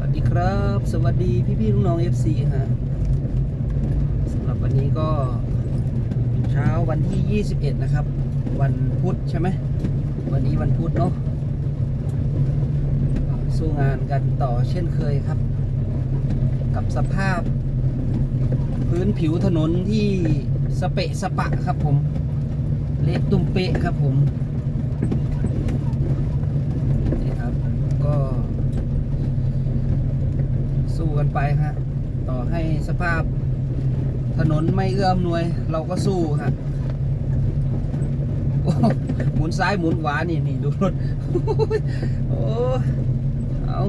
วัสดีครับ สวัสดีพี่พี่ๆน้องๆ FC ฮะสำหรับวันนี้ก็เช้าวันที่ 21 นะครับ วันพุธใช่ไหมวันนี้วันพุธเนาะสู้งานกันต่อเช่นเคยครับ กับสภาพ พื้นผิวถนนที่สเปะสปะครับผม เละตุ้มเปะครับผม นี่ครับ ก็ สู้ กันไปฮะต่อให้สภาพถนนไม่เอื้อมหน่วย เราก็สู้ฮะโอ้หมุนซ้ายหมุนขวานี่นี่ดูรถโอ้เอา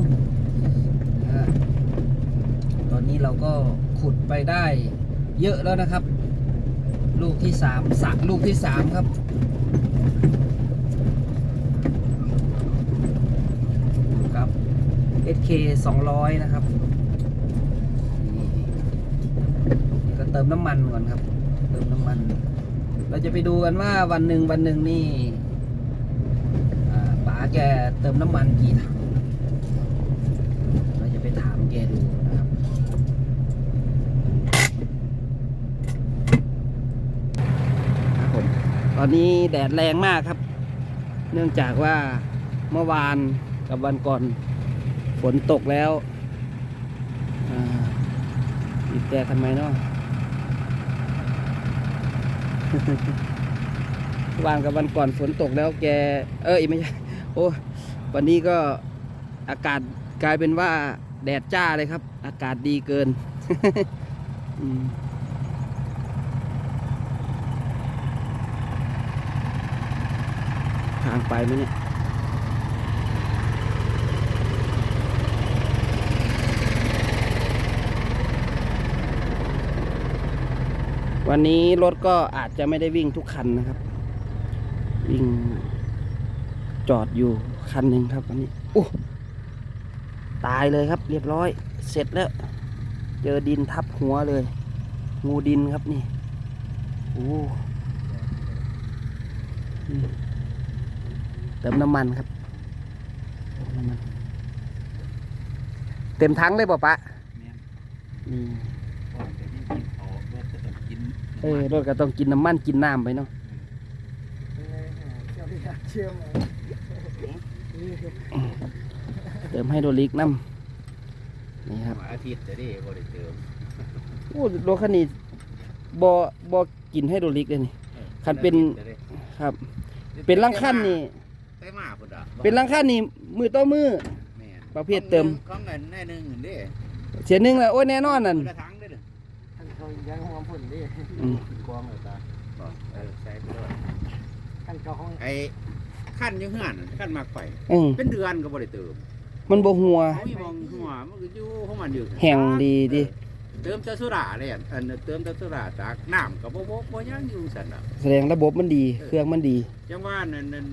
ตอนนี้เราก็ขุดไปได้เยอะแล้วนะครับ ลูกที่สามสักลูกที่สามครับครับ SK 200 นะครับ นี่นี่ก็ เติมน้ำมันก่อนครับ เติมน้ำมัน เราจะไปดูกันว่าวันหนึ่งวันหนึ่งนี่ป๋าแกเติมน้ำมันกี่ถังเราจะไปถามแกดูนะครับครับผมตอนนี้แดดแรงมากครับ เนื่องจากว่าเมื่อวานกับวันก่อนฝนตกแล้วอ่าบีบแต่ทำไมเนาะ วานกับวันก่อนฝนตกแล้วแก เออไม่ใช่โอ้วันนี้ก็อากาศกลายเป็นว่าแดดจ้าเลยครับ อากาศดีเกินทางไปไหมเนี่ย วันนี้รถก็อาจจะไม่ได้วิ่งทุกคันนะครับ วิ่งจอดอยู่คันหนึ่งครับวันนี้โอ้ตายเลยครับ เรียบร้อย เสร็จแล้ว เจอดินทับหัวเลย งูดินครับนี่โอ้อืมเติมน้ำมันครับ เติมน้ำมันเต็มถังเลยเปล่าปะนี่ เออรถก็ต้องกินน้ำมันกินน้ำไปเนาะเติมให้โดรลิกน้ำนี่ครับอาทิตย์จะได้บริเติมโอ้รถคันนี้บอบอกินให้โดรลิกเลยนี่คันเป็นครับ เป็นลังขั้นนี่ไปมาพุ่นอะเป็นลังขั้นนี่มือต่อมือแม่นประเภทเติมของเงินแน่หนึงเห็นดิเสียหนึ่งแล้วโอ้ยแน่นอนนั่น คนละถังเด้อเด้อท่านเขายังหอมผุ่นดิอืม กวางเลยตาบอกเออใส่ไปเลยท่านเขาห้องไอ้ขั้นอยังเฮือนขั้นมากไฟอืมเป็นเดือนก็บริเติมมันบ่หัว เขามีมองหัวมันก็อยู่ของมันอยู่แห้งดีดิเติมแต่สุราเลยอันอันเติมแต่สุราจากน้ำกับบ่บ่บ่ยังอยู่สั่นน่ะ แสดงระบบมันดี เครื่องมันดี จังว่านั่นนั่น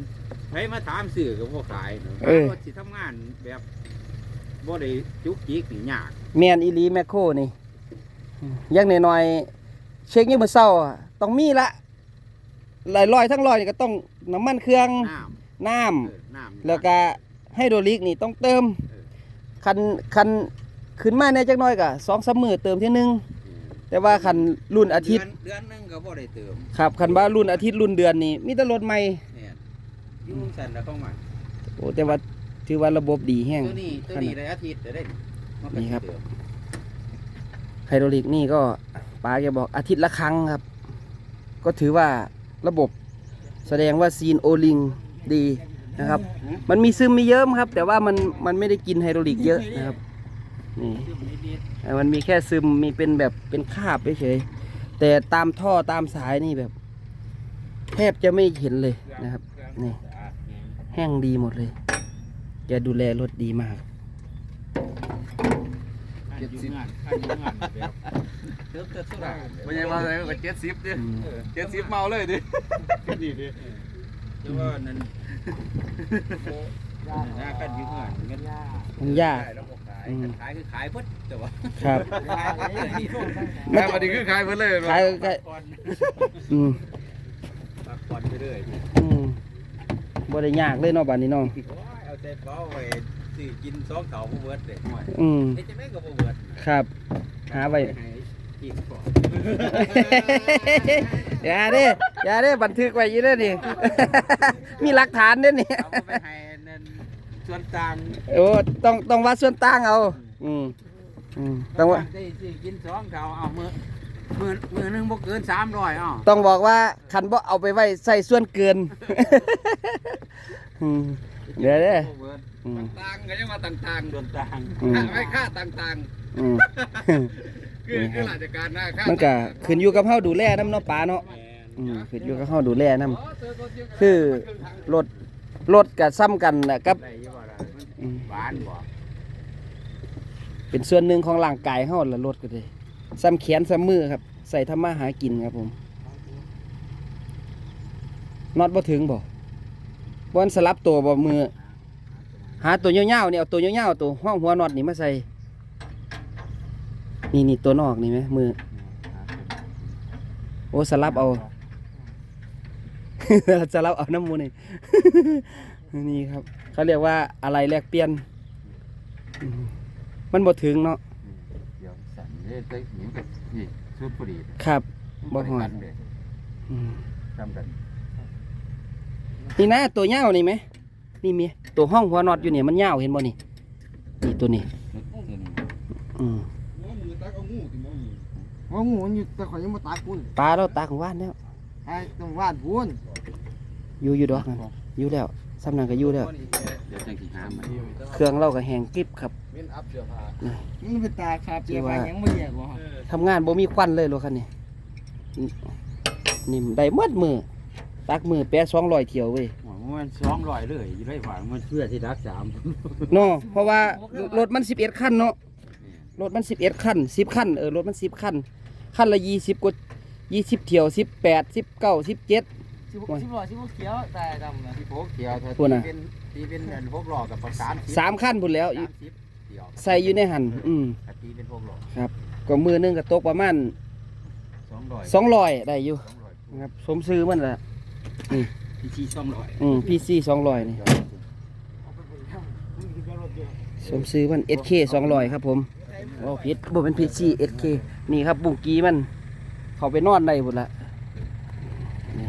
ไผมาถามซื้อก็บ่ขายเนาะเออ ว่าสิทำงานแบบบ่ได้จุกจิกนี่ยาก แมนอีหลีแมคโครนี่ อยังน้อยๆเช็คยี่มือเศร้าอะต้องมีละหลายร้อยทั้งร้อยนี่ก็ต้องน้ำมันเครื่องน้น้ำำเออน้ำแล้วก็ไฮโดรลิกนี่ต้องเติมคันคันขึ้นมาในจักหน้อยก็สองสามมือเติมที่หนึงแต่ว่าคันรุ่นอาทิตย์เดืนเดือนหนึงก็บ่ได้เติมครับคันว่ารุ่นอาทิตย์รุ่นเดือนนี่มีแต่รถใหม่เนี่ยอยู่สั่นแล้วเข้ามาโอ้แต่ว่าถือว่าระบบดีแห้งตัวนี้ตัวนี้ได้อาทิตย์จะได้มันก็นี่ครับสิเติม ไฮดรอลิกนี่ก็ป้าแกบอกอาทิตย์ละครั้งครับ ก็ถือว่าระบบแสดงว่าซีนโอลิงดีนะครับ มันมีซึมมีเยิ้มครับ แต่ว่ามันมันไม่ได้กินไฮดรอลิกเยอะนะครับนี่มันมีแค่ซึมมีเป็นแบบเป็นคาบเฉยแต่ตามท่อตามสายนี่แบบ แทบจะไม่เห็นเลยนะครับนี่แห้งดีหมดเลยแกดูแลรถดีมาก ขั้นอยู่งานขั้นอยู่งานแบบเติมแต่สุราไม่ใช่มาเลยก็เจ็ดสิบดิอืมเจ็ดสิบเมาเลยดิดีดิแต่ว่านั่นย่าหน้าขั้นอยู่งานเงินย่ามันยากขายแล้วก็ขายอืมขายคือขายเพิ่นแต่ว่าครับขายอะไรนี่โทษแม่มาดีคือขายไปเลยขายขายก่อนอืมปากก่อนไปเรื่อยอืมบ่ได้ยากเลยเนาะบัดนี้เนาะโอ้ยเอาแต่เป้าไว้ สิกินสองเก่าบ่เบิดเด้ห่วยอืมเฮ็ดจังได๋ก็บ่เบิดครับ หาไว้ ให้กินก่อนอย่าเด้อย่าเด้บันทึกไว้อยี่เด้อนี่ มีหลักฐานเด้อนี่เอาไปให้นั่นส่วนต่างโอ้ต้องต้องวัดส่วนต่างเอา อืมอืมต้องว่าได้สิกินสองเก่าเอามื้อมื้อมื้อหนึงบ่เกิน300อ้อต้องบอกว่าคันบ่เอาไปไว้ใส่ส่วนเกิน อืม เดี๋ยวเด้อบ่เบิดอืม ต่างๆก็ยังมาต่างส่วนต่างอืมๆไม่ค่าต่างอืม ๆ คือคือราชการนะค่ามันก็ขึ้นอยู่กับเฮาดูแลน้ำเนาะป้าเนาะแม่นอืมขึ้นอยู่กับเฮาดูแลน้ำ คือ รถรถก็ซ้ำกันน่ะกับได้อยู่ว่าล่ะมันอืมหวานบ่เป็นส่วนหนึ่งของร่างกายเฮาละรถก็ได้ซ้ำแขนซ้ำมือครับ ใส่ทำมาหากินครับผมน็อตบ่ถึงบ่ บ่อันสลับตัวบ่มือ หาตัวยาวๆนี่เอาตัวยาวๆตัวห้องหัวน็อตนี่มาใส่ นี่นี่ตัวนอกนี่ไหมมือ โอ้สลับเอา สลับเอาน้ำมูนี่ นี่ครับ เขาเรียกว่าอะไรแลกเปลี่ยนอืมมันบ่ถึงเนาะเดี๋ยวสั่นเด้ได้หนิกับนี่สุดพอดีครับบ่ฮอดนเด้อืมทำกัน นี่นะตัวยาวนี่ไหมนี่มีตัวห้องหัวน็อตอยู่เนี่ยมันยาวเห็นบ่นี่นี่ตัวนี้อืมว่างูมันอยู่แต่ข่อยยังมาตากคุณปลาเราตาของว่านแล้วไอ้ตรงว่านพูนอยู่อยู่ดอกนั่นอยู่แล้วสำนักก็อยู่แล้วเดี๋ยวจังสิหามันเครื่องเราก็แห้งกริบครับมันเป็นตาคาเปียกว่ายังไม่แยกบ่ทำงานบ่มีควันเลยรถคันนี้นี่นี่ได้หมดมือ ตักมือแปะ200เที่ยวเว้ยโอ้มันสองร้อยเลยอยู่ได้ผ่านมันเพื่อที่รักสามเนาะเพราะว่ารถมัน11คันเนาะรถมัน11คัน10คันเออรถมัน10คันคันละ20กว่า20เที่ยว18 19 17สิบหกสิบหล่อสิบหกเขียวแต่ดำนะที่พกเที่ยวถ้าพูดน่ะเป็นที่เป็นอันพกหลอกกับประสานสิบสามคันพุ่นแล้ว สามสิบเที่ยวใส่อยู่ในหันอืมถ้าตีเป็นพกหลอกครับก็มือหนึงก็ตกประมาณสองร้อยสองร้อยได้อยู่สองร้อยนะครับสมซื้อมันละ พี่ชีสองร้อยอืมพีซีสองร้อยนี่เอาไปผลข้างมันคือการรถเยอะสมซื้อมันเอสเคสองร้อยครับผมโอ้ผิดบ่เป็นพีซีเอสเคนี่ครับบุ้งกีมัน เขาไปนอนได้หมดละนี่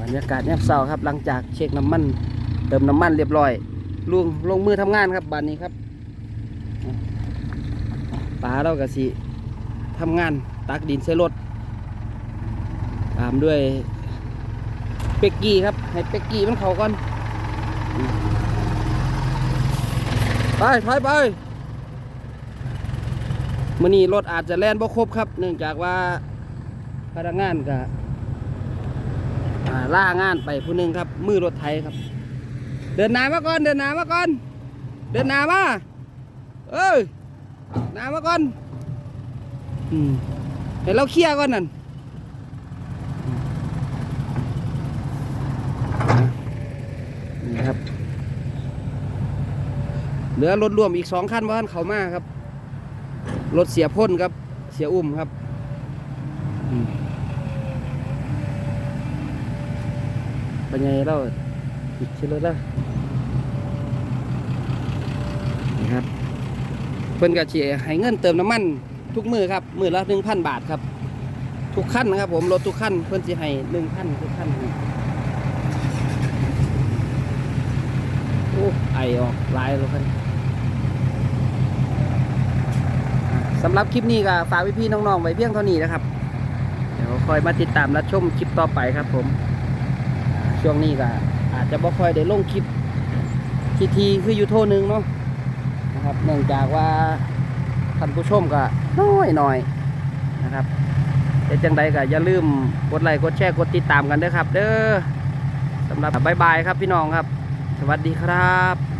บรรยากาศแนบเศร้าครับ หลังจากเช็คน้ำมัน เติมน้ำมันเรียบร้อยลุงลงมือทำงานครับบานนี้ครับป๋าเราก็สิทำงานตักดินใส่รถตามด้วย เป็กกี้ครับให้เป็กกี้มันเขาก่อนอืมไปถอยไปมื่อนี้รถอาจจะแล่นบ่ครบครับ เนื่องจากว่าพนักงานก็อ่าล่างานไปผู้หนึ่งครับ มือรถไถครับ เดินหนามาก่อน เดินหนามาก่อน เดินหนามาเอ้ยหนามาก่อนอืมให้เราเคลียร์ก่อนนั่นครับ เห ลือรถรวมอีกสองคันว่านเขามาครับ รถเสียพ่นครับ เสียอุ้มครับเป็นไงเราอีกชิ้นรถแล้วนี่ครับ เพิ่นกะเชียให้เงินเติมน้ำมัน ทุกมือครับ มือละหนึ่งพันบาทครับ ทุกขั้นนะครับ ผม รถทุกขั้นเพิ่นจะให้หนึ่งพันทุกขั้นโอ้ไอออกลายแล้วครับ สำหรับคลิปนี้ก็ฝากพี่ๆน้องๆไว้เพียงเท่านี้นะครับ เดี๋ยวคอยมาติดตามรับชมคลิปต่อไปครับผม ช่วงนี้ก็อาจจะบ่ค่อยได้ลงคลิปทีทีๆคืออยู่โทหนึงเนาะนะครับเนื่องจากว่าท่านผู้ชมก็น้อยหน่อยนะครับแต่จังใดก็อย่าลืมกดไลค์กดแชร์กดติดตามกันด้อครับ เด้อสำหรับบายบายครับพี่น้องครับ สวัสดีครับ